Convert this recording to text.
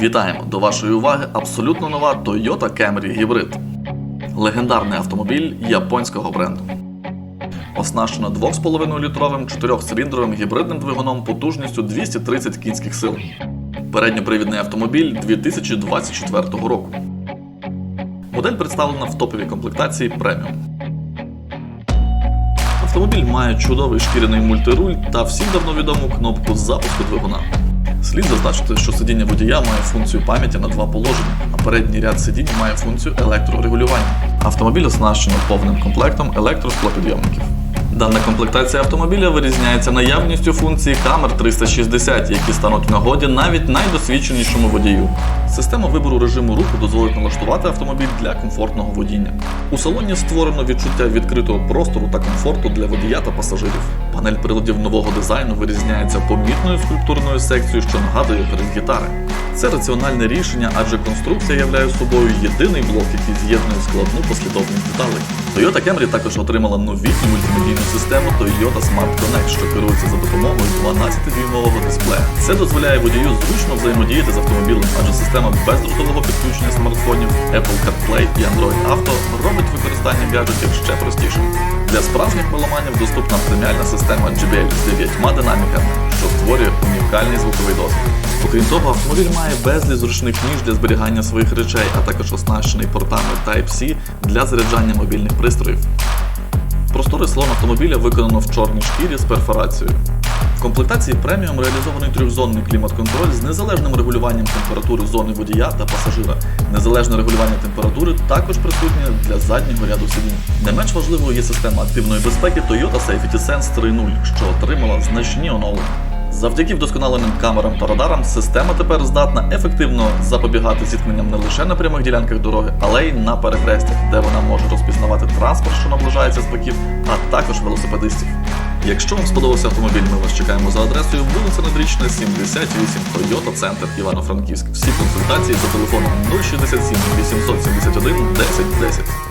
Вітаємо! До вашої уваги абсолютно нова Toyota Camry Hybrid. Легендарний автомобіль японського бренду. Оснащена 2,5-літровим 4-циліндровим гібридним двигуном потужністю 230 кінських сил. Передньопривідний автомобіль 2024 року. Модель представлена в топовій комплектації преміум. Автомобіль має чудовий шкіряний мультируль та всім давно відому кнопку запуску двигуна. Слід зазначити, що сидіння водія має функцію пам'яті на два положення, а передній ряд сидінь має функцію електрорегулювання. Автомобіль оснащено повним комплектом електросклопідйомників. Дана комплектація автомобіля вирізняється наявністю функції камер 360, які стануть нагоді навіть найдосвідченішому водію. Система вибору режиму руху дозволить налаштувати автомобіль для комфортного водіння. У салоні створено відчуття відкритого простору та комфорту для водія та пасажирів. Панель приладів нового дизайну вирізняється помітною скульптурною секцією, що нагадує перед гітари. Це раціональне рішення, адже конструкція являє собою єдиний блок, який з'єднує складну послідовність деталей. Toyota Camry також отримала новітню мультимедійну систему Toyota Smart Connect, що керується за допомогою 12-дюймового дисплея. Це дозволяє водію зручно взаємодіяти з автомобілем, адже система бездротового підключення смартфонів Apple CarPlay і Android Auto робить використання гаджетів ще простішим. Для справжніх меломанів доступна преміальна система JBL з 9 динаміками, що створює унікальний звуковий досвід. Окрім того, автомобіль має безліч зручних ніж для зберігання своїх речей, а також оснащений портами Type-C для заряджання мобільних пристроїв. Просторий салон автомобіля виконано в чорній шкірі з перфорацією. В комплектації преміум реалізований трьохзонний клімат-контроль з незалежним регулюванням температури зони водія та пасажира. Незалежне регулювання температури також присутнє для заднього ряду сидінь. Не менш важливою є система активної безпеки Toyota Safety Sense 3.0, що отримала значні оновлення. Завдяки вдосконаленим камерам та радарам система тепер здатна ефективно запобігати зіткненням не лише на прямих ділянках дороги, але й на перехрестях, де вона може розпізнавати транспорт, що наближається з боків, а також велосипедистів. Якщо вам сподобався автомобіль, ми вас чекаємо за адресою вулиця Надрічна, 78, Toyota Центр Івано-Франківськ. Всі консультації за телефоном 067 871 1010.